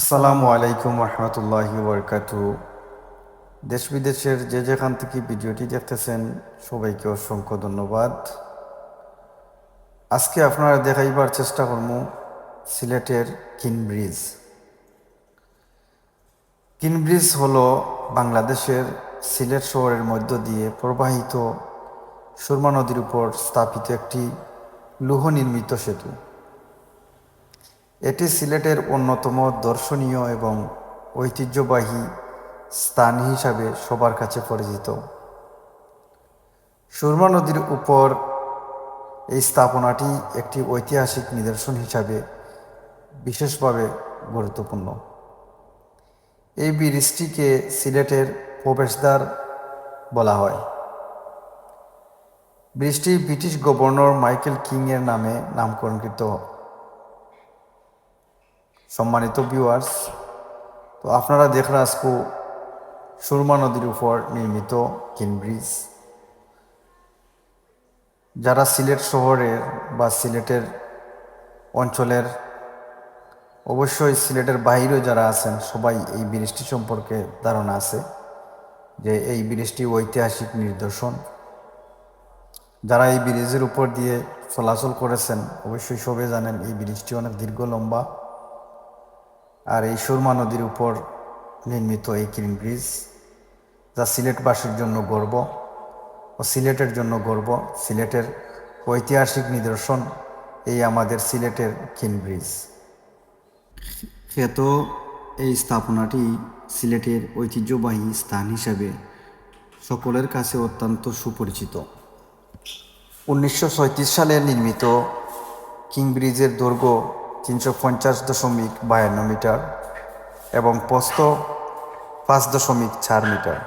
আসসালামু আলাইকুম রহমতুল্লাহি বরকাতু দেশ বিদেশের যে যেখান থেকে ভিডিওটি দেখতেছেন, সবাইকে অসংখ্য ধন্যবাদ। আজকে আপনারা দেখাইবার চেষ্টা করব সিলেটের কিনব্রিজ। কিনব্রিজ কিন ব্রিজ হলো বাংলাদেশের সিলেট শহরের মধ্য দিয়ে প্রবাহিত সুরমা নদীর উপর স্থাপিত একটি লৌহ নির্মিত সেতু। এটি সিলেটের অন্যতম দর্শনীয় এবং ঐতিহ্যবাহী স্থান হিসাবে সবার কাছে পরিচিত। সুরমা নদীর উপর এই স্থাপনাটি একটি ঐতিহাসিক নিদর্শন হিসাবে বিশেষভাবে গুরুত্বপূর্ণ। এই ব্রিজটিকে সিলেটের প্রবেশদ্বার বলা হয়। ব্রিজটি ব্রিটিশ গভর্নর মাইকেল কিংয়ের নামে নামকরণকৃত সম্মানিত ভিউয়ার্স তো আপনারা দেখেন আজকু সুরমা নদীর উপর নির্মিত কিন ব্রিজ। যারা সিলেট শহরের বা সিলেটের অঞ্চলের, অবশ্যই সিলেটের বাইরেও যারা আছেন, সবাই এই ব্রিজটি সম্পর্কে ধারণা আছে যে এই ব্রিজটি ঐতিহাসিক নিদর্শন। যারা এই ব্রিজের উপর দিয়ে চলাচল করেছেন, অবশ্যই সবে জানেন এই ব্রিজটি অনেক দীর্ঘ লম্বা। আর এই সুরমা নদীর উপর নির্মিত এই ক্রিম ব্রিজ যা সিলেটবাসীর জন্য গর্ব ও সিলেটের জন্য গর্ব। সিলেটের ঐতিহাসিক নিদর্শন এই আমাদের সিলেটের কিন ব্রিজ খ্যাত এই স্থাপনাটি সিলেটের ঐতিহ্যবাহী স্থান হিসাবে সকলের কাছে অত্যন্ত সুপরিচিত। উনিশশো সালে নির্মিত কিং ব্রিজের দৈর্ঘ্য তিনশো পঞ্চাশ দশমিক বায়ান্ন মিটার এবং প্রস্থ পাঁচ দশমিক চার মিটার।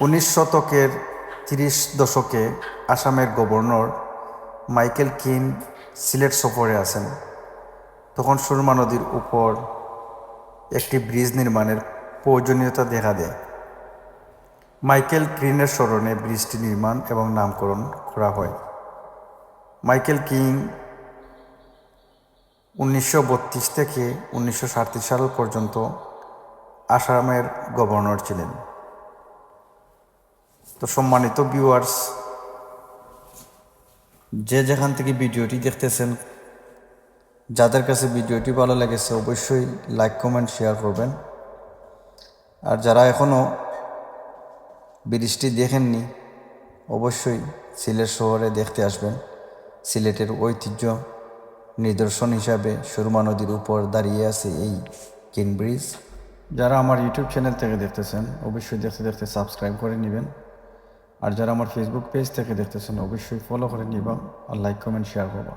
উনিশ শতকের তিরিশ দশকে আসামের গভর্নর মাইকেল কিন সিলেট সফরে আসেন তখন সুরমা নদীর উপর একটি ব্রিজ নির্মাণের প্রয়োজনীয়তা দেখা দেয়। মাইকেল ক্রিনের স্মরণে ব্রিজটি নির্মাণ এবং নামকরণ করা হয়। মাইকেল কিং উনিশশো বত্রিশ থেকে উনিশশো সাল পর্যন্ত আসামের গভর্নর ছিলেন। তো সম্মানিত ভিউয়ার্স যে যেখান থেকে ভিডিওটি দেখতেছেন, যাদের কাছে ভিডিওটি ভালো লেগেছে অবশ্যই লাইক কমেন্ট শেয়ার করবেন। আর যারা এখনও ব্রিজটি দেখেননি, অবশ্যই সিলেট শহরে দেখতে আসবেন। সিলেটের ঐতিহ্য নিদর্শন হিসাবে সুরমা নদীর উপর দাঁড়িয়ে আছে এই কিন ব্রিজ। যারা আমার ইউটিউব চ্যানেল থেকে দেখতেছেন, অবশ্যই দেখতে দেখতে সাবস্ক্রাইব করে নেবেন। আর যারা আমার ফেসবুক পেজ থেকে দেখতেছেন, অবশ্যই ফলো করে নিবা আর লাইক কমেন্ট শেয়ার করবা।